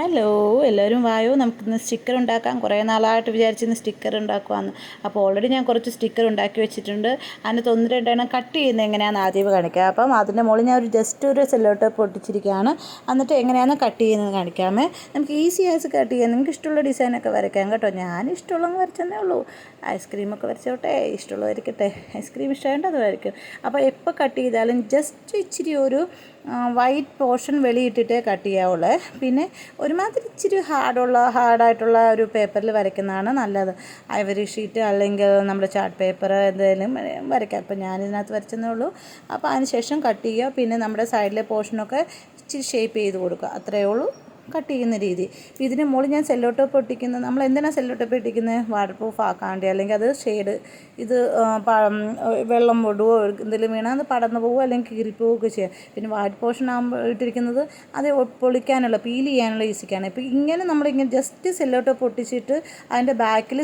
Hello എല്ലാവരും വായോ? നമുക്കിന്ന് സ്റ്റിക്കർ ഉണ്ടാക്കാം. കുറേ നാളായിട്ട് വിചാരിച്ചിരുന്ന സ്റ്റിക്കർ ഉണ്ടാക്കുവാന്ന്. അപ്പോൾ ഓൾറെഡി ഞാൻ കുറച്ച് സ്റ്റിക്കർ ഉണ്ടാക്കി വെച്ചിട്ടുണ്ട്. അതിനകത്ത് ഒന്ന് രണ്ടെണ്ണം കട്ട് ചെയ്യുന്നത് എങ്ങനെയാണെന്ന് ആദ്യം കാണിക്കാം. അപ്പം അതിന്റെ മുകളിൽ ഞാൻ ഒരു ജസ്റ്റ് ഒരു സെല്ലോട്ട് പൊട്ടിച്ചിരിക്കുകയാണ്. എന്നിട്ട് എങ്ങനെയാണ് കട്ട് ചെയ്യുന്നത് കാണിക്കാമേ. നമുക്ക് ഈസി ആയിട്ട് കട്ട് ചെയ്യാം. നിങ്ങൾക്ക് ഇഷ്ടമുള്ള ഡിസൈനൊക്കെ വരയ്ക്കാം കേട്ടോ. ഞാൻ ഇഷ്ടമുള്ളത് വരച്ചെന്നേ ഉള്ളൂ. ഐസ്ക്രീമൊക്കെ വരച്ചോട്ടെ ഇഷ്ടമുള്ളത് ഐസ്ക്രീം ഇഷ്ടമായിട്ട് അത് അപ്പോൾ എപ്പോൾ കട്ട് ചെയ്താലും ജസ്റ്റ് ഇച്ചിരി ഒരു വൈറ്റ് പോർഷൻ വെളിയിട്ടിട്ടേ കട്ട് ചെയ്യാവുള്ളേ. പിന്നെ ഒരുമാതിരി ഇച്ചിരി ഹാർഡുള്ള ഹാർഡായിട്ടുള്ള ഒരു പേപ്പറിൽ വരയ്ക്കുന്നതാണ് നല്ലത്. ഐവറി ഷീറ്റ് അല്ലെങ്കിൽ നമ്മുടെ ചാർട്ട് പേപ്പർ എന്തെങ്കിലും വരയ്ക്കാം. അപ്പോൾ ഞാനിതിനകത്ത് വരച്ചെന്നേ ഉള്ളൂ. അപ്പോൾ അതിന് ശേഷം കട്ട് ചെയ്യുക. പിന്നെ നമ്മുടെ സൈഡിലെ പോർഷനൊക്കെ ഇച്ചിരി ഷേപ്പ് ചെയ്ത് കൊടുക്കുക. അത്രയേ ഉള്ളൂ. കട്ട് ചെയ്യുന്ന രീതി. ഇതിന് മുകളിൽ ഞാൻ സെല്ലോ ടോപ്പ് ഒട്ടിക്കുന്നത് നമ്മൾ എന്തിനാണ് സെല്ലോ ടോപ്പ് ഒട്ടിക്കുന്നത് വാട്ടർ പ്രൂഫ് ആക്കാൻ വേണ്ടി അല്ലെങ്കിൽ അത് ഷെയ്ഡ് ഇത് വെള്ളം പൊടുവോ എന്തെങ്കിലും വീണാൽ അത് പടന്നു പോവുക അല്ലെങ്കിൽ കീറിപ്പോവുകയൊക്കെ ചെയ്യാം. പിന്നെ വാട്ട് പോർഷൻ ആകുമ്പോൾ ഇട്ടിരിക്കുന്നത് അത് പൊളിക്കാനുള്ള പീൽ ചെയ്യാനുള്ള ഈസിക്കാണ് ഇപ്പോൾ ഇങ്ങനെ നമ്മളിങ്ങനെ ജസ്റ്റ് സെല്ലോ ടോപ്പ് ഒട്ടിച്ചിട്ട് അതിന്റെ ബാക്കിൽ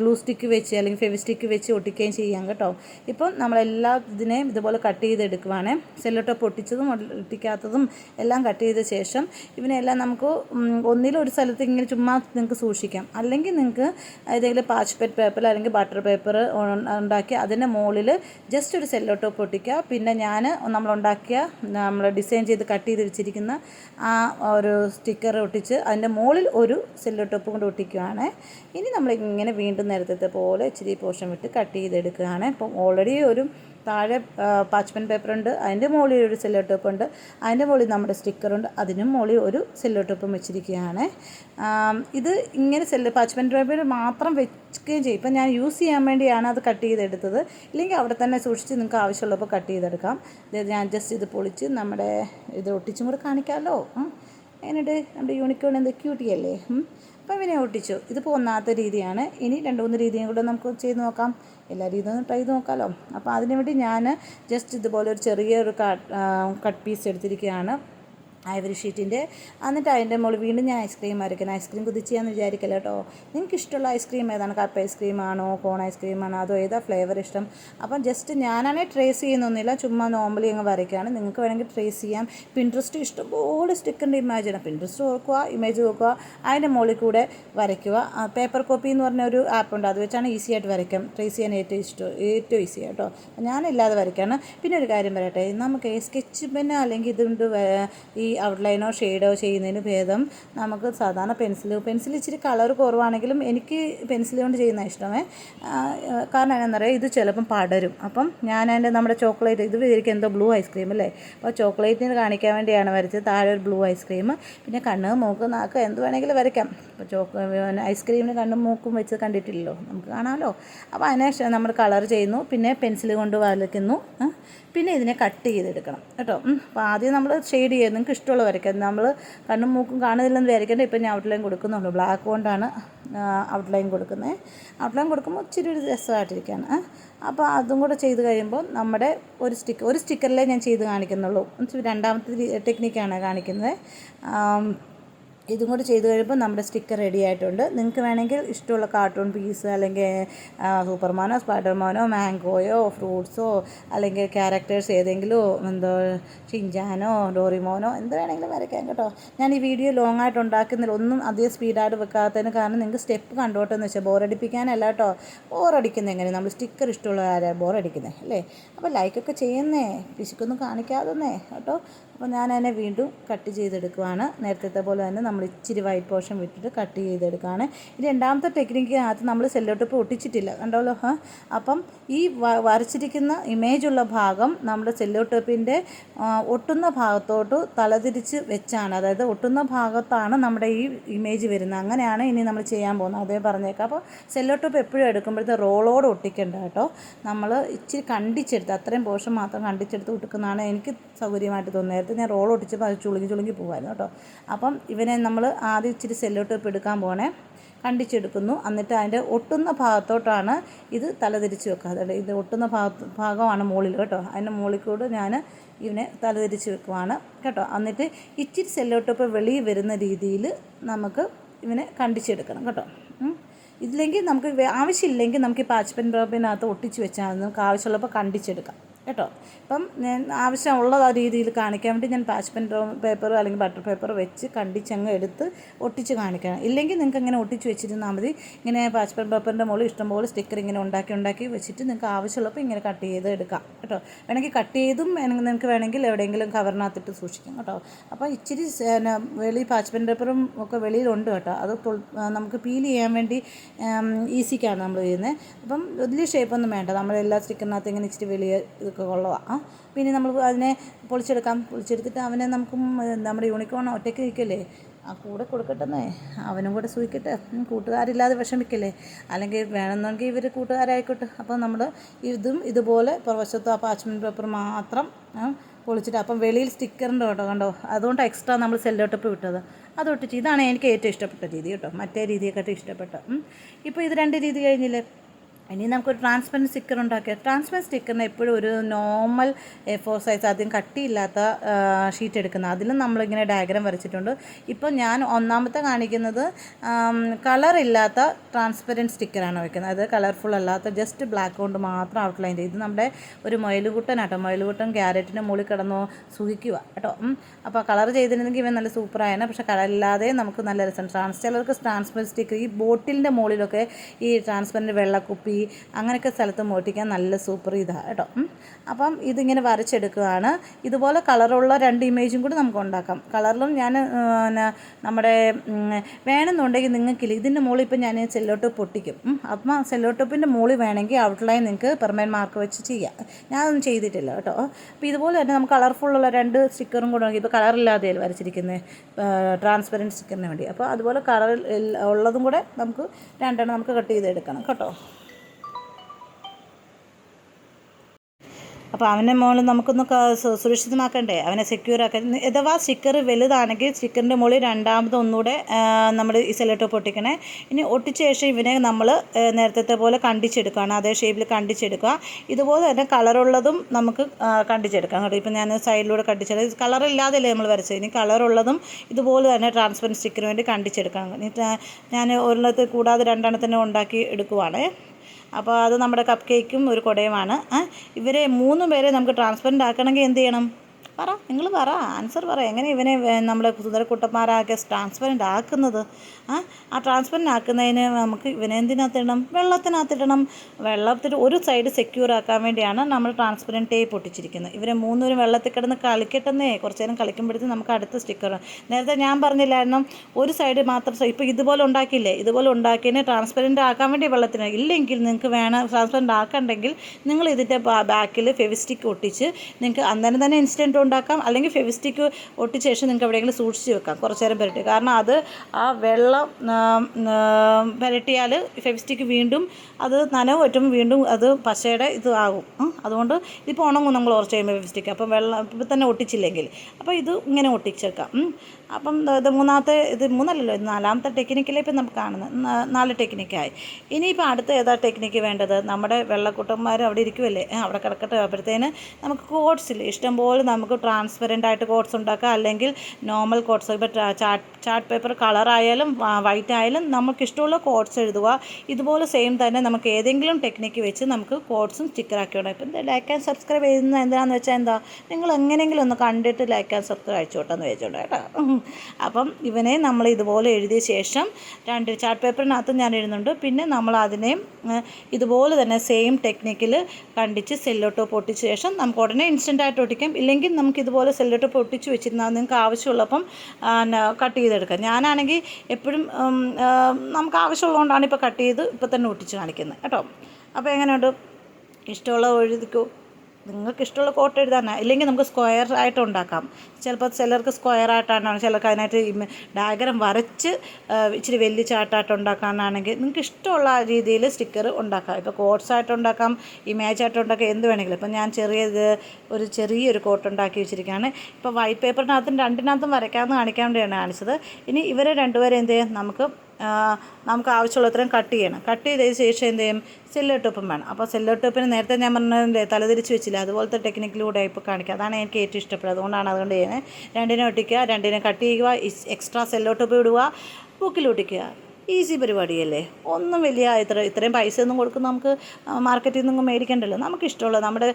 ഗ്ലൂ സ്റ്റിക്ക് വെച്ച് അല്ലെങ്കിൽ ഫെവി സ്റ്റിക്ക് വെച്ച് ഒട്ടിക്കുകയും ചെയ്യാം കേട്ടോ. ഇപ്പം നമ്മളെല്ലാ ഇതിനെയും ഇതുപോലെ കട്ട് ചെയ്തെടുക്കുവാണേ. സെല്ലോ ടോപ്പ് ഒട്ടിച്ചതും ഒട്ടിക്കാത്തതും എല്ലാം കട്ട് ചെയ്ത ശേഷം ഇവനെല്ലാം നമുക്ക് ഒന്നിലും ഒന്നിലൊരു സ്ഥലത്ത് ഇങ്ങനെ ചുമ്മാ നിങ്ങൾക്ക് സൂക്ഷിക്കാം. അല്ലെങ്കിൽ നിങ്ങൾക്ക് ഏതെങ്കിലും പാച്ച്പെറ്റ് പേപ്പർ അല്ലെങ്കിൽ ബട്ടർ പേപ്പർ ഉണ്ടാക്കി അതിന്റെ മുകളിൽ ജസ്റ്റ് ഒരു സെല്ലോ ടോപ്പ് ഒട്ടിക്കുക പിന്നെ ഞാൻ നമ്മളുണ്ടാക്കിയ നമ്മൾ ഡിസൈൻ ചെയ്ത് കട്ട് ചെയ്ത് വെച്ചിരിക്കുന്ന ആ ഒരു സ്റ്റിക്കർ ഒട്ടിച്ച് അതിന്റെ മുകളിൽ ഒരു സെല്ലോ ടോപ്പ് കൊണ്ട് ഒട്ടിക്കുകയാണ്. ഇനി നമ്മളിങ്ങനെ വീണ്ടും നേരത്തെ പോലെ ഇച്ചിരി പോർഷൻ വിട്ട് കട്ട് ചെയ്തെടുക്കുകയാണ്. ഇപ്പം ഓൾറെഡി ഒരു താഴെ പാച്ച്മെൻ പേപ്പർ ഉണ്ട് അതിന്റെ മുകളിൽ ഒരു സെല്ലോ ടോപ്പ് ഉണ്ട് അതിന്റെ മുകളിൽ നമ്മുടെ സ്റ്റിക്കറുണ്ട് അതിനും മുകളിൽ ഒരു സെല്ലോ ടോപ്പും വെച്ചിരിക്കുകയാണ്. ഇത് ഇങ്ങനെ സെല്ലോ പാച്ച്മെൻ പേപ്പർ മാത്രം വെക്കുകയും ചെയ്യും. ഇപ്പം ഞാൻ യൂസ് ചെയ്യാൻ വേണ്ടിയാണ് അത് കട്ട് ചെയ്തെടുത്തത്. ഇല്ലെങ്കിൽ അവിടെ തന്നെ സൂക്ഷിച്ച് നിങ്ങൾക്ക് ആവശ്യമുള്ളപ്പോൾ കട്ട് ചെയ്തെടുക്കാം. ഞാൻ ജസ്റ്റ് ഇത് പൊളിച്ച് നമ്മുടെ ഇത് ഒട്ടിച്ചും കൂടെ കാണിക്കാമല്ലോ. എന്നിട്ട് നമ്മുടെ യൂണിക്കോൺ എന്ത് ക്യൂട്ടിയല്ലേ അപ്പം ഇവനെ ഒട്ടിച്ചു. ഇതിപ്പോൾ ഒന്നാമത്തെ രീതിയാണ്. ഇനി രണ്ട് മൂന്ന് രീതിയും കൂടെ നമുക്ക് ചെയ്ത് നോക്കാം. എല്ലാ ഇതൊന്ന് ട്രൈ നോക്കാമല്ലോ അപ്പോൾ അതിനുവേണ്ടി ഞാൻ ജസ്റ്റ് ഇതുപോലെ ഒരു ചെറിയൊരു കട്ട് കട്ട് പീസ് എടുത്തിരിക്കുകയാണ്. ഐവറി ഷീറ്റിന്റെ എന്നിട്ട് അതിന്റെ മുകളിൽ വീണ്ടും ഞാൻ ഐസ്ക്രീം വരയ്ക്കുന്നത് ഐസ്ക്രീം കുതിച്ചാന്ന് വിചാരിക്കില്ല കേട്ടോ? നിങ്ങൾക്ക് ഇഷ്ടമുള്ള ഐസ്ക്രീം ഏതാണ്? കപ്പ് ഐസ്ക്രീം ആണോ? കോൺ ഐസ്ക്രീം ആണോ? അതോ ഏതാ ഫ്ലേവർ ഇഷ്ടം? അപ്പം ജസ്റ്റ് ഞാനാണെങ്കിൽ ട്രേസ് ചെയ്യുന്നൊന്നുമില്ല ചുമ്മാ നോർമലി അങ്ങ് വരയ്ക്കുകയാണ്. നിങ്ങൾക്ക് വേണമെങ്കിൽ ട്രേസ് ചെയ്യാം. പിൻട്രസ്റ്റ് ഇഷ്ടംപോലെ സ്റ്റിക്കറിന്റെ ഇമേജ് ആണ് പിൻട്രസ്റ്റ് നോക്കുക ഇമേജ് നോക്കുക അതിന്റെ മുകളിൽ കൂടെ വരയ്ക്കുക. പേപ്പർ കോപ്പി എന്ന് പറഞ്ഞ ഒരു ആപ്പ് ഉണ്ട്. അത് വെച്ചാണ് ഈസി ആയിട്ട് വരയ്ക്കാം. ട്രേസ് ചെയ്യാൻ ഏറ്റവും ഇഷ്ടം ഏറ്റവും ഈസി കേട്ടോ ഞാനില്ലാതെ വരയ്ക്കുകയാണ്. പിന്നെ ഒരു കാര്യം പറയട്ടെ. നമുക്ക് സ്കെച്ച് പെന്ന് അല്ലെങ്കിൽ ഇതുകൊണ്ട് ഈ ഔട്ട്ലൈനോ ഷെയ്ഡോ ചെയ്യുന്നതിന് ഭേദം നമുക്ക് സാധാരണ പെൻസിൽ പെൻസിൽ ഇച്ചിരി കളർ കുറവാണെങ്കിലും എനിക്ക് പെൻസിൽ കൊണ്ട് ചെയ്യുന്ന ഇഷ്ടമേ. കാരണം എന്താണെന്നറിയാം ഇത് ചിലപ്പം പടരും. അപ്പം ഞാൻ അതിന്റെ നമ്മുടെ ചോക്ലേറ്റ് ഇത് വിചാരിക്കും എന്തോ ബ്ലൂ ഐസ്ക്രീം അല്ലേ? അപ്പോൾ ചോക്ലേറ്റിന് കാണിക്കാൻ വേണ്ടിയാണ് വരച്ചത്. താഴെ ഒരു ബ്ലൂ ഐസ്ക്രീം പിന്നെ കണ്ണ് മൂക്ക് നാക്ക് എന്ത് വേണമെങ്കിലും വരയ്ക്കാം. അപ്പോൾ ചോക്ക് ഐസ്ക്രീമിന് കണ്ണും മൂക്കും വെച്ച് കണ്ടിട്ടില്ലല്ലോ. നമുക്ക് കാണാമല്ലോ. അപ്പോൾ അതിനെ നമ്മൾ കളർ ചെയ്യുന്നു. പിന്നെ പെൻസിൽ കൊണ്ട് വരയ്ക്കുന്നു. പിന്നെ ഇതിനെ കട്ട് ചെയ്തെടുക്കണം കേട്ടോ. അപ്പോൾ ആദ്യം നമ്മൾ ഷെയ്ഡ് ചെയ്യുക നിങ്ങൾക്ക് ഇഷ്ടമുള്ള വരയ്ക്കാം. നമ്മൾ കണ്ണും മൂക്കും കാണുന്നില്ലെന്ന് വിചാരിക്കേണ്ട. ഇപ്പം ഞാൻ ഔട്ട്ലൈൻ കൊടുക്കുന്നുള്ളൂ. ബ്ലാക്ക് കൊണ്ടാണ് ഔട്ട്ലൈൻ കൊടുക്കുന്നത് ഔട്ട്ലൈൻ കൊടുക്കുമ്പോൾ ഇച്ചിരി ഒരു രസമായിട്ടിരിക്കുകയാണ്. അപ്പോൾ അതും കൂടെ ചെയ്ത് കഴിയുമ്പോൾ നമ്മുടെ ഒരു സ്റ്റിക്കർ ഒരു സ്റ്റിക്കറിലേ ഞാൻ ചെയ്ത് കാണിക്കുന്നുള്ളൂ. രണ്ടാമത്തെ ടെക്നിക്കാണ് കാണിക്കുന്നത്. ഇതും കൂടി ചെയ്ത് കഴിയുമ്പോൾ നമ്മുടെ സ്റ്റിക്കർ റെഡി ആയിട്ടുണ്ട്. നിങ്ങൾക്ക് വേണമെങ്കിൽ ഇഷ്ടമുള്ള കാർട്ടൂൺ പീസ് അല്ലെങ്കിൽ സൂപ്പർമാനോ സ്പൈഡർമാനോ മാംഗോയോ ഫ്രൂട്ട്സോ അല്ലെങ്കിൽ ക്യാരക്ടേഴ്സ് ഏതെങ്കിലും എന്തോ ഷിൻജാനോ ഡോറിമോനോ എന്ത് വേണമെങ്കിലും വരയ്ക്കാം കേട്ടോ. ഞാൻ ഈ വീഡിയോ ലോങ് ആയിട്ട് ഉണ്ടാക്കുന്നില്ല ഒന്നും അധികം സ്പീഡായിട്ട് വെക്കാത്തതിന് കാരണം നിങ്ങൾക്ക് സ്റ്റെപ്പ് കണ്ടോട്ടെന്ന് വെച്ചാൽ ബോറടിപ്പിക്കാനല്ല കേട്ടോ. ബോറടിക്കുന്നത് എങ്ങനെ നമ്മൾ സ്റ്റിക്കർ ഇഷ്ടമുള്ള ആരാണ് ബോറടിക്കുന്നത് അല്ലേ? അപ്പോൾ ലൈക്കൊക്കെ ചെയ്യുന്നേ പിശുക്കൊന്നും കാണിക്കാതെന്നേ കേട്ടോ. അപ്പോൾ ഞാൻ അതിനെ വീണ്ടും കട്ട് ചെയ്തെടുക്കുവാണ്. നേരത്തെ പോലെ തന്നെ നമ്മൾ ഇച്ചിരി വൈറ്റ് പോർഷൻ വിട്ടിട്ട് കട്ട് ചെയ്തെടുക്കുകയാണ്. ഈ രണ്ടാമത്തെ ടെക്നിക്കിനകത്ത് നമ്മൾ സെല്ലോട്ടിപ്പ് ഒട്ടിച്ചിട്ടില്ല. കണ്ടോളൂ അപ്പം ഈ വരച്ചിരിക്കുന്ന ഇമേജ് ഉള്ള ഭാഗം നമ്മുടെ സെല്ലോട്ടിപ്പിന്റെ ഒട്ടുന്ന ഭാഗത്തോട്ട് തലതിരിച്ച് വെച്ചാണ്. അതായത് ഒട്ടുന്ന ഭാഗത്താണ് നമ്മുടെ ഈ ഇമേജ് വരുന്നത്. അങ്ങനെയാണ് ഇനി നമ്മൾ ചെയ്യാൻ പോകുന്നത്. അതേ പറഞ്ഞേക്കാം. അപ്പോൾ സെല്ലോട്ടിപ്പ് എപ്പോഴും എടുക്കുമ്പോഴത്തെ റോളോട് ഒട്ടിക്കേണ്ട കേട്ടോ. നമ്മൾ ഇച്ചിരി കണ്ടിച്ചെടുത്ത് അത്രയും പോർഷൻ മാത്രം കണ്ടിച്ചെടുത്ത് കൊടുക്കുന്നതാണ് എനിക്ക് സൗകര്യമായിട്ട് തോന്നുന്നത്. നേരത്തെ ഞാൻ റോൾ ഒട്ടിച്ചപ്പോൾ അത് ചുളുങ്ങി ചുളുങ്ങി പോകുമായിരുന്നു കേട്ടോ. അപ്പം ഇവനെ നമ്മൾ ആദ്യം ഇച്ചിരി സെല്ലോ ടേപ്പ് എടുക്കാൻ പോകണേ കണ്ടിച്ചെടുക്കുന്നു. എന്നിട്ട് അതിന്റെ ഒട്ടുന്ന ഭാഗത്തോട്ടാണ് ഇത് തലതിരിച്ച് വെക്കുക. ഇത് ഒട്ടുന്ന ഭാഗത്ത് ഭാഗമാണ് മുകളിൽ കേട്ടോ. അതിന്റെ മുകളിൽ കൂടെ ഞാൻ ഇവനെ തലതിരിച്ച് വെക്കുവാണ് കേട്ടോ. എന്നിട്ട് ഇച്ചിരി സെല്ലോട്ട് ഇപ്പോൾ വെളിയിൽ വരുന്ന രീതിയിൽ നമുക്ക് ഇവനെ കണ്ടിച്ചെടുക്കണം കേട്ടോ. ഇതില്ലെങ്കിൽ നമുക്ക് ആവശ്യമില്ലെങ്കിൽ നമുക്ക് ഈ പാച്ച് പെൻ ഒട്ടിച്ച് വെച്ചാൽ നമുക്ക് ആവശ്യമുള്ളപ്പോൾ കണ്ടിച്ചെടുക്കാം. കേട്ടോ? അപ്പം ഞാൻ ആവശ്യമുള്ളത് ആ രീതിയിൽ കാണിക്കാൻ വേണ്ടി ഞാൻ പാച്ച്പെൻ പേപ്പർ അല്ലെങ്കിൽ ബട്ടർ പേപ്പർ വെച്ച് കണ്ടിച്ചങ്ങ് എടുത്ത് ഒട്ടിച്ച് കാണിക്കണം. ഇല്ലെങ്കിൽ നിങ്ങൾക്ക് അങ്ങനെ ഒട്ടിച്ച് വെച്ചിരുന്നാൽ മതി. ഇങ്ങനെ പാച്ച്പെൻ പേപ്പറിന്റെ മുകളിൽ ഇഷ്ടംപോലെ സ്റ്റിക്കർ ഇങ്ങനെ ഉണ്ടാക്കി ഉണ്ടാക്കി വെച്ചിട്ട് നിങ്ങൾക്ക് ആവശ്യമുള്ളപ്പോൾ ഇങ്ങനെ കട്ട് ചെയ്ത് എടുക്കാം കേട്ടോ. വേണമെങ്കിൽ കട്ട് ചെയ്തും നിങ്ങൾക്ക് വേണമെങ്കിൽ എവിടെയെങ്കിലും കവറിനകത്തിട്ട് സൂക്ഷിക്കാം കേട്ടോ. അപ്പോൾ ഇച്ചിരി വെളി പാച്ച്പെൻ പേപ്പറും ഒക്കെ വെളിയിലുണ്ട് കേട്ടോ. അത് നമുക്ക് പീൽ ചെയ്യാൻ വേണ്ടി ഈസിക്കാണ് നമ്മൾ ചെയ്യുന്നത്. അപ്പം വലിയ ഷേപ്പൊന്നും വേണ്ട. നമ്മൾ എല്ലാ സ്റ്റിക്കറിനകത്ത് ഇങ്ങനെ ഇച്ചിരി വലിയ ഇതൊക്കെ ഉള്ളതാണ് ആ പിന്നെ നമ്മൾ അതിനെ പൊളിച്ചെടുക്കാം. പൊളിച്ചെടുത്തിട്ട് അവനെ നമുക്ക് നമ്മുടെ യൂണിക്കോൺ ഒറ്റയ്ക്ക് നിൽക്കല്ലേ? ആ കൂടെ കൊടുക്കട്ടെന്നേ. അവനും കൂടെ സൂയിക്കട്ടെ. ഉം, കൂട്ടുകാരില്ലാതെ വിഷമിക്കല്ലേ? അല്ലെങ്കിൽ വേണമെന്നെങ്കിൽ ഇവർ കൂട്ടുകാരായിക്കോട്ടെ. അപ്പോൾ നമ്മൾ ഇതും ഇതുപോലെ പുറവശത്തും ആ പാച്ച്മെന്റ് പേപ്പർ മാത്രം പൊളിച്ചിട്ട് അപ്പം വെളിയിൽ സ്റ്റിക്കറിന്റെ കേട്ടോ കണ്ടോ? അതുകൊണ്ട് എക്സ്ട്രാ നമ്മൾ സെല്ലോട്ടപ്പ് വിട്ടത്. അതൊട്ടിച്ച് ഇതാണ് എനിക്ക് ഏറ്റവും ഇഷ്ടപ്പെട്ട രീതി കേട്ടോ. മറ്റേ രീതിയെക്കാട്ടും ഇഷ്ടപ്പെട്ട. ഇപ്പോൾ ഇത് രണ്ട് രീതി കഴിഞ്ഞില്ലേ? ഇനി നമുക്കൊരു ട്രാൻസ്പെറന്റ് സ്റ്റിക്കർ ഉണ്ടാക്കിയാൽ ട്രാൻസ്പെറന്റ് സ്റ്റിക്കറിന് എപ്പോഴും ഒരു നോർമൽ എ ഫോർ സൈസ് ആദ്യം കട്ടിയില്ലാത്ത ഷീറ്റ് എടുക്കുന്നത് അതിലും നമ്മളിങ്ങനെ ഡയഗ്രാം വരച്ചിട്ടുണ്ട്. ഇപ്പോൾ ഞാൻ ഒന്നാമത്തെ കാണിക്കുന്നത് കളർ കളറില്ലാത്ത ട്രാൻസ്പെറന്റ് സ്റ്റിക്കറാണ് വെക്കുന്നത്. അത് കളർഫുൾ അല്ലാത്ത ജസ്റ്റ് ബ്ലാക്ക് കൊണ്ട് മാത്രം ഔട്ട്ലൈൻ ചെയ്ത് ഇത് നമ്മുടെ ഒരു മൊയലുകൂട്ടനാട്ടോ മൊയലുകൂട്ടൻ ക്യാരറ്റിന്റെ മുകളിൽ കിടന്നോ സുഖിക്കുക കേട്ടോ അപ്പോൾ കളർ ചെയ്തിരുന്നെങ്കിൽ ഇവൻ നല്ല സൂപ്പറായാണ് പക്ഷേ കളറില്ലാതെ നമുക്ക് നല്ല രസം. ട്രാൻസ് ചിലർക്ക് ട്രാൻസ്പെറന്റ് സ്റ്റിക്കർ ഈ ബോട്ടിലിന്റെ മുകളിലൊക്കെ ഈ ട്രാൻസ്പെറന്റ് വെള്ളക്കുപ്പി അങ്ങനെയൊക്കെ സ്ഥലത്ത് മോട്ടിക്കാൻ നല്ല സൂപ്പർ ഇതാണ് കേട്ടോ. അപ്പം ഇതിങ്ങനെ വരച്ചെടുക്കുകയാണ്. ഇതുപോലെ കളറുള്ള രണ്ട് ഇമേജും കൂടി നമുക്ക് ഉണ്ടാക്കാം. കളറിലും ഞാൻ നമ്മുടെ വേണമെന്നുണ്ടെങ്കിൽ നിങ്ങൾക്കില്ല ഇതിന്റെ മുകളിൽ ഇപ്പം ഞാൻ സെല്ലോട്ടോപ്പ് പൊട്ടിക്കും. അപ്പം അപ്പം സെല്ലോട്ടോപ്പിന്റെ മുകളിൽ വേണമെങ്കിൽ ഔട്ട്ലൈൻ നിങ്ങൾക്ക് പെർമനന്റ് മാർക്ക് വെച്ച് ചെയ്യാം. ഞാനൊന്നും ചെയ്തിട്ടില്ല കേട്ടോ. അപ്പോൾ ഇതുപോലെ തന്നെ നമുക്ക് കളർഫുള്ളുള്ള രണ്ട് സ്റ്റിക്കറും കൂടെ ഇപ്പോൾ കളറില്ലാതെ വരച്ചിരിക്കുന്നത് ട്രാൻസ്പെറന്റ് സ്റ്റിക്കറിന് വേണ്ടി. അപ്പോൾ അതുപോലെ കളർ ഉള്ളതും കൂടെ നമുക്ക് രണ്ടെണ്ണം നമുക്ക് കട്ട് ചെയ്തെടുക്കണം കേട്ടോ. അപ്പോൾ അവനെ മുകളിൽ നമുക്കൊന്ന് സുരക്ഷിതമാക്കണ്ടേ? അവനെ സെക്യൂർ ആക്കാൻ. അഥവാ സ്റ്റിക്കർ വലുതാണെങ്കിൽ സ്റ്റിക്കറിന്റെ മുകളിൽ രണ്ടാമത് ഒന്നുകൂടെ നമ്മൾ ഈ സെലട്ടോ പൊട്ടിക്കണേ. ഇനി ഒട്ടിച്ച ശേഷം ഇവനെ നമ്മൾ നേരത്തെ പോലെ കണ്ടിച്ചെടുക്കുകയാണ്. അതേ ഷേപ്പിൽ കണ്ടിച്ചെടുക്കുക. ഇതുപോലെ തന്നെ കളറുള്ളതും നമുക്ക് കണ്ടിച്ചെടുക്കാം കേട്ടോ. ഇപ്പം ഞാൻ സൈഡിലൂടെ കണ്ടിച്ചെടുക്കുക കളറില്ലാതെയല്ലേ നമ്മൾ വരച്ചത്? ഇനി കളറുള്ളതും ഇതുപോലെ തന്നെ ട്രാൻസ്പെറന്റ് സ്റ്റിക്കറിന് വേണ്ടി കണ്ടിച്ചെടുക്കാം. ഞാൻ ഒരെണ്ണത്ത് കൂടാതെ രണ്ടെണ്ണത്തിനെ ഉണ്ടാക്കി എടുക്കുവാണേ. അപ്പോൾ അത് നമ്മുടെ കപ്പ് കേക്കും ഒരു കുടയുമാണ്. ഇവരെ മൂന്ന് പേരെ നമുക്ക് ട്രാൻസ്പെറന്റ് ആക്കണമെങ്കിൽ എന്ത് ചെയ്യണം? പറ നിങ്ങൾ പറ ആൻസർ പറ. എങ്ങനെ ഇവനെ നമ്മൾ നമ്മുടെ സുന്ദരക്കുട്ടന്മാരാക്കി ട്രാൻസ്പെറന്റ് ആക്കുന്നത്? ആ ട്രാൻസ്പെറന്റ് ആക്കുന്നതിന് നമുക്ക് ഇവനെ എന്തിനകത്തിടണം വെള്ളത്തിനകത്തിടണം വെള്ളത്തിൽ ഒരു സൈഡ് സെക്യൂർ ആക്കാൻ വേണ്ടിയാണ് നമ്മൾ ട്രാൻസ്പെറന്റ് ടേപ്പ് ഒട്ടിച്ചിരിക്കുന്നത്. ഇവരെ മൂന്നുപേരും വെള്ളത്തിൽ കിടന്ന് കളിക്കട്ടെന്നേ. കുറച്ച് നേരം കളിക്കുമ്പോഴത്തേക്കും നമുക്ക് അടുത്ത സ്റ്റിക്കർ നേരത്തെ ഞാൻ പറഞ്ഞില്ലായിരുന്നു? ഒരു സൈഡ് മാത്രം ഇപ്പോൾ ഇതുപോലെ ഉണ്ടാക്കിയില്ലേ? ഇതുപോലെ ഉണ്ടാക്കിയതിനെ ട്രാൻസ്പെറന്റ് ആക്കാൻ വേണ്ടി വെള്ളത്തിന് ഇല്ലെങ്കിൽ നിങ്ങൾക്ക് വേണം ട്രാൻസ്പെറന്റ് ആക്കണ്ടെങ്കിൽ നിങ്ങൾ ഇതിന്റെ ബാക്കിൽ ഫെവിസ്റ്റിക്ക് ഒട്ടിച്ച് നിങ്ങൾക്ക് അന്നേരം തന്നെ ഇൻസ്റ്റന്റ് ഉണ്ടാക്കാം. അല്ലെങ്കിൽ ഫെവിസ്റ്റിക്ക് ഒട്ടിച്ച ശേഷം നിങ്ങൾക്ക് എവിടെയെങ്കിലും സൂക്ഷിച്ച് വെക്കാം. കുറച്ച് നേരം പുരട്ടി. കാരണം അത് ആ വെള്ളം പുരട്ടിയാൽ ഫെവിസ്റ്റിക്ക് വീണ്ടും അത് നനവ് പറ്റും വീണ്ടും അത് പശയുടെ ഇത് ആകും. അതുകൊണ്ട് ഇപ്പോൾ ഉണങ്ങും നമ്മൾ കുറച്ച് കഴിയുമ്പോൾ ഫെവിസ്റ്റിക്ക് അപ്പം വെള്ളം ഇപ്പം തന്നെ ഒട്ടിച്ചില്ലെങ്കിൽ. അപ്പോൾ ഇത് ഇങ്ങനെ ഒട്ടിച്ചേക്കാം. അപ്പം ഇത് മൂന്നാമത്തെ ഇത് മൂന്നല്ലല്ലോ ഇത് നാലാമത്തെ ടെക്നിക്കിലേ ഇപ്പം നമുക്ക് കാണുന്നത്. നാല് ടെക്നിക്കായി. ഇനിയിപ്പോൾ അടുത്ത ഏതാ ടെക്നിക്ക് വേണ്ടത്? നമ്മുടെ വെള്ളക്കൂട്ടന്മാർ അവിടെ ഇരിക്കുമല്ലേ അവിടെ കിടക്കട്ടെ. അപ്പോഴത്തേന് നമുക്ക് കോട്സിൽ ഇഷ്ടംപോലെ നമുക്ക് ട്രാൻസ്പെറന്റ് ആയിട്ട് കോട്ട്സ് ഉണ്ടാക്കുക. അല്ലെങ്കിൽ നോർമൽ കോട്ട്സ് ഇപ്പോൾ ചാർട്ട് ചാർട്ട് പേപ്പർ കളറായാലും വൈറ്റ് ആയാലും നമുക്ക് ഇഷ്ടമുള്ള കോട്സ് എഴുതുക. ഇതുപോലെ സെയിം തന്നെ നമുക്ക് ഏതെങ്കിലും ടെക്നിക്ക് വെച്ച് നമുക്ക് കോട്ട്സും സ്റ്റിക്കറാക്കി വിടാം ഇപ്പം ലൈക്ക് ആൻഡ് സബ്സ്ക്രൈബ് ചെയ്യുന്നത് എന്താണെന്ന് വെച്ചാൽ എന്താ? നിങ്ങൾ എങ്ങനെയെങ്കിലും ഒന്ന് കണ്ടിട്ട് ലൈക്ക് ആൻഡ് സബ്സ്ക്രൈബ് അയച്ചോട്ടെന്ന് വെച്ചോട്ടെ കേട്ടോ. അപ്പം ഇവനെ നമ്മൾ ഇതുപോലെ എഴുതിയ ശേഷം രണ്ട് ചാർട്ട് പേപ്പറിനകത്ത് ഞാൻ എഴുതുന്നുണ്ട്. പിന്നെ നമ്മൾ അതിനെയും ഇതുപോലെ തന്നെ സെയിം ടെക്നിക്കിൽ കണ്ടിച്ച് സെല്ലോട്ടോ പൊട്ടിച്ച ശേഷം നമുക്ക് ഉടനെ ഇൻസ്റ്റന്റ് ആയിട്ട് ഒട്ടിക്കാം. ഇല്ലെങ്കിൽ നമുക്ക് ഇതുപോലെ സെല്ലോട്ട് പൊട്ടിച്ച് വെച്ചിരുന്നാൽ നിങ്ങൾക്ക് ആവശ്യമുള്ളപ്പം കട്ട് ചെയ്തെടുക്കാം. ഞാനാണെങ്കിൽ എപ്പോഴും നമുക്ക് ആവശ്യമുള്ളതുകൊണ്ടാണ് ഇപ്പോൾ കട്ട് ചെയ്ത് ഇപ്പോൾ തന്നെ ഒട്ടിച്ച് കാണിക്കുന്നത്. കേട്ടോ? അപ്പോൾ എങ്ങനെയുണ്ട്? ഇഷ്ടമുള്ള എഴുതിക്കോ നിങ്ങൾക്ക് ഇഷ്ടമുള്ള കോട്ട് എഴുതാനാ ഇല്ലെങ്കിൽ നമുക്ക് സ്ക്വയർ ആയിട്ട് ഉണ്ടാക്കാം. ചിലപ്പോൾ ചിലർക്ക് സ്ക്വയർ ആയിട്ടാണ് ചിലർക്ക് അതിനായിട്ട് ഡയഗ്രം വരച്ച് ഇച്ചിരി വലിയ ചാട്ടായിട്ട് ഉണ്ടാക്കാനാണെങ്കിൽ നിങ്ങൾക്ക് ഇഷ്ടമുള്ള രീതിയിൽ സ്റ്റിക്കർ ഉണ്ടാക്കാം. ഇപ്പോൾ കോട്ട്സ് ആയിട്ട് ഉണ്ടാക്കാം ഇമേജ് ആയിട്ട് ഉണ്ടാക്കാം എന്ത് വേണമെങ്കിലും. ഇപ്പം ഞാൻ ചെറിയ ഒരു ചെറിയൊരു കോട്ട് ഉണ്ടാക്കി വെച്ചിരിക്കുകയാണ്. ഇപ്പോൾ വൈറ്റ് പേപ്പറിനകത്തും രണ്ടിനകത്തും വരയ്ക്കാമെന്ന് കാണിക്കാൻ വേണ്ടിയാണ് കാണിച്ചത്. ഇനി ഇവരെ രണ്ടുപേരെ എന്ത് ചെയ്യാം? നമുക്ക് ആ, ആവശ്യമുള്ള ഇത്രയും കട്ട് ചെയ്യണം. കട്ട് ചെയ്തതിന് ശേഷം എന്ത് ചെയ്യും? സെല്ലോ ടോപ്പും വേണം. അപ്പോൾ സെല്ലോ ടോപ്പിന് നേരത്തെ ഞാൻ പറഞ്ഞതിന്റെ തലതിരിച്ച് വെച്ചില്ല അതുപോലത്തെ ടെക്നിക്കിലൂടെ ഇപ്പോൾ കാണിക്കുക അതാണ് എനിക്ക് ഏറ്റവും ഇഷ്ടപ്പെട്ടത്. അതുകൊണ്ടാണ് അതുകൊണ്ട് ചെയ്യുന്നത്. രണ്ടിനെ ഒട്ടിക്കുക രണ്ടിനെ കട്ട് ചെയ്യുക എക്സ്ട്രാ സെല്ലോ ടോപ്പ് ഇടുക ബുക്കിൽ ഒട്ടിക്കുക. ഈസി പരിപാടിയല്ലേ? ഒന്നും വലിയ ഇത്ര ഇത്രയും പൈസ ഒന്നും കൊടുക്കുന്ന നമുക്ക് മാർക്കറ്റിൽ നിന്നും മേടിക്കണ്ടല്ലോ. നമുക്ക് ഇഷ്ടമുള്ള നമ്മുടെ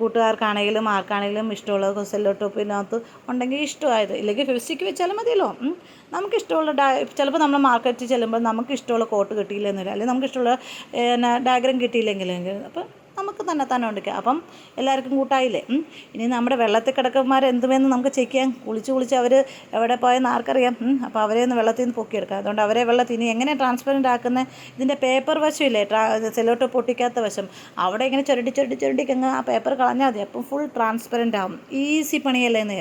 കൂട്ടുകാർക്കാണെങ്കിലും ആർക്കാണെങ്കിലും ഇഷ്ടമുള്ള സെല്ലോ ടോപ്പിനകത്ത് ഉണ്ടെങ്കിൽ ഇഷ്ടമായത്. ഇല്ലെങ്കിൽ ഫിഫ്റ്റിക്ക് വെച്ചാലും മതിയല്ലോ. നമുക്ക് നമുക്കിഷ്ടമുള്ള ഡാ ചിലപ്പോൾ നമ്മൾ മാർക്കറ്റിൽ ചെല്ലുമ്പോൾ നമുക്ക് ഇഷ്ടമുള്ള കോട്ട് കിട്ടിയില്ലെന്നില്ല. അല്ലെങ്കിൽ നമുക്ക് ഇഷ്ടമുള്ള ഡയഗ്രം കിട്ടിയില്ലെങ്കിലെങ്കിൽ. അപ്പം നമുക്ക് തന്നെ തന്നെ ഉണ്ടിക്കാം അപ്പം എല്ലാവർക്കും കൂട്ടായില്ലേ? ഇനി നമ്മുടെ വെള്ളത്തിൽ കിടക്കന്മാർ എന്തുമെന്ന് നമുക്ക് ചെക്ക് ചെയ്യാം. കുളിച്ച് കുളിച്ച് അവർ എവിടെ പോയെന്ന് ആർക്കറിയാം. അപ്പോൾ അവരെ ഒന്ന് വെള്ളത്തിൽ നിന്ന് പൊക്കിയെടുക്കാം. അതുകൊണ്ട് അവരെ വെള്ളത്തിൽ ഇനി എങ്ങനെ ട്രാൻസ്പെറന്റ് ആക്കുന്നത് ഇതിന്റെ പേപ്പർ വശമില്ലേ ട്രാ സെലോട്ട് പൊട്ടിക്കാത്ത വശം. അവിടെ ഇങ്ങനെ ചുരണ്ടി ചുരണ്ടി ചുരണ്ടി അങ്ങ് ആ പേപ്പർ കളഞ്ഞാൽ മതി. അപ്പം ഫുൾ ട്രാൻസ്പെറന്റ് ആവും. ഈസി പണിയല്ലേ എന്ന്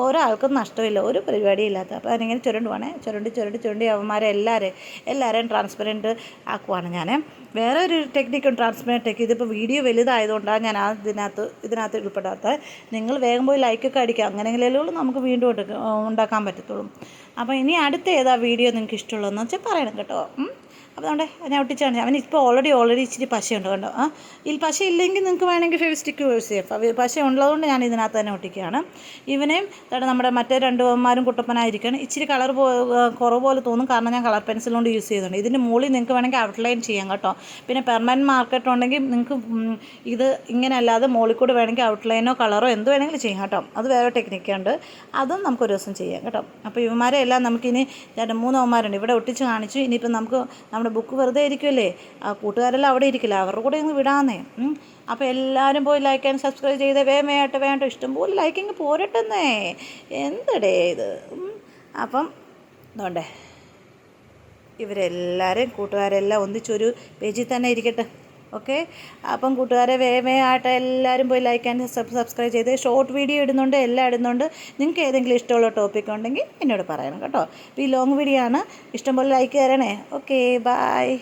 ഓരോ ആൾക്കും നഷ്ടമില്ല. ഒരു പരിപാടി ഇല്ലാത്ത അപ്പോൾ അതിനിങ്ങനെ ചുരണ്ടുവാണേ. ചുരണ്ടി ചുരണ്ടി ചുരണ്ടി അവന്മാരെ എല്ലാവരെയും എല്ലാവരെയും ട്രാൻസ്പെറന്റ് ആക്കുവാണ് ഞാൻ വേറെ ഒരു ടെക്നിക്കും ടെക്നിക്ക് ഇതിപ്പോൾ വീഡിയോ വലുതായതുകൊണ്ടാണ് ഞാൻ ആ ഇതിനകത്ത് ഉൾപ്പെടാത്തത് നിങ്ങൾ വേഗം പോയി ലൈക്കൊക്കെ അടിക്കുക. അങ്ങനെയെങ്കിലും നമുക്ക് വീണ്ടും ഉണ്ടാക്കാൻ പറ്റത്തുള്ളൂ. അപ്പോൾ ഇനി അടുത്ത ഏതാ വീഡിയോ നിങ്ങൾക്ക് ഇഷ്ടമുള്ളതെന്ന് വെച്ചാൽ പറയണം കേട്ടോ. അപ്പോൾ അതുകൊണ്ട് ഞാൻ ഒട്ടിച്ചാണ് അവൻ ഇപ്പോൾ ഓൾറെഡി ഓൾറെഡി ഇച്ചിരി പശയുണ്ട് കണ്ടോ? ആ ഇതിൽ പശ ഇല്ലെങ്കിൽ നിങ്ങൾക്ക് വേണമെങ്കിൽ ഫെവിസ്റ്റിക്ക് യൂസ് ചെയ്യാം. പശ ഉള്ളതുകൊണ്ട് ഞാൻ ഇതിനകത്ത് തന്നെ ഒട്ടിക്കുകയാണ്. ഇവനെയും ദാണ്ടെ നമ്മുടെ മറ്റേ രണ്ട് അവന്മാരും കുട്ടപ്പനായിരിക്കണം ഇച്ചിരി കളർ പോ കുറവ് പോലെ തോന്നും. കാരണം ഞാൻ കളർ പെൻസിൽ കൊണ്ട് യൂസ് ചെയ്യുന്നുണ്ട് ഇതിന്റെ മുകളിൽ നിങ്ങൾക്ക് വേണമെങ്കിൽ ഔട്ട്ലൈൻ ചെയ്യാം കേട്ടോ. പിന്നെ പെർമനന്റ് മാർക്കറ്റ് ഉണ്ടെങ്കിൽ നിങ്ങൾക്ക് ഇത് ഇങ്ങനെ അല്ലാതെ മുകളിൽ കൂടെ വേണമെങ്കിൽ ഔട്ട്ലൈനോ കളറോ എന്ത് വേണമെങ്കിലും ചെയ്യാം കേട്ടോ. അത് വേറെ ടെക്നിക്കുണ്ട് അതും നമുക്ക് ഒരു ദിവസം ചെയ്യാം കേട്ടോ. അപ്പോൾ ഇവന്മാരെ എല്ലാം നമുക്കിനി രണ്ട് മൂന്ന് അവന്മാരുണ്ട് ഇവിടെ ഒട്ടിച്ച് കാണിച്ചു. ഇനിയിപ്പോൾ നമുക്ക് നമ്മുടെ ബുക്ക് വെറുതെ ഇരിക്കുമല്ലേ ആ കൂട്ടുകാരെല്ലാം അവിടെ ഇരിക്കില്ല? അവരുടെ കൂടെ ഒന്ന് വിടാന്നേ. അപ്പോൾ എല്ലാവരും പോയി ലൈക്ക് ആൻഡ് സബ്സ്ക്രൈബ് ചെയ്ത്. വേഗം വേണ്ട ഇഷ്ടംപോലെ ലൈക്കിങ് പോരട്ടെന്നേ. എന്തടേ ഇത്. അപ്പം ഇതുകൊണ്ടേ ഇവരെല്ലാവരും കൂട്ടുകാരെല്ലാം ഒന്നിച്ചൊരു പേജിൽ തന്നെ ഇരിക്കട്ടെ. ഓക്കെ? അപ്പം കൂട്ടുകാരെ വേമേ ആയിട്ട് എല്ലാവരും പോയി ലൈക്ക് ആൻഡ് സബ് സബ്സ്ക്രൈബ് ചെയ്ത് ഷോർട്ട് വീഡിയോ ഇടുന്നുണ്ട് എല്ലാം ഇടുന്നുണ്ട്. നിങ്ങൾക്ക് ഏതെങ്കിലും ഇഷ്ടമുള്ള ടോപ്പിക് ഉണ്ടെങ്കിൽ എന്നോട് പറയണം കേട്ടോ. ഈ ലോങ് വീഡിയോ ആണ്. ഇഷ്ടംപോലെ ലൈക്ക് തരണേ. Okay bye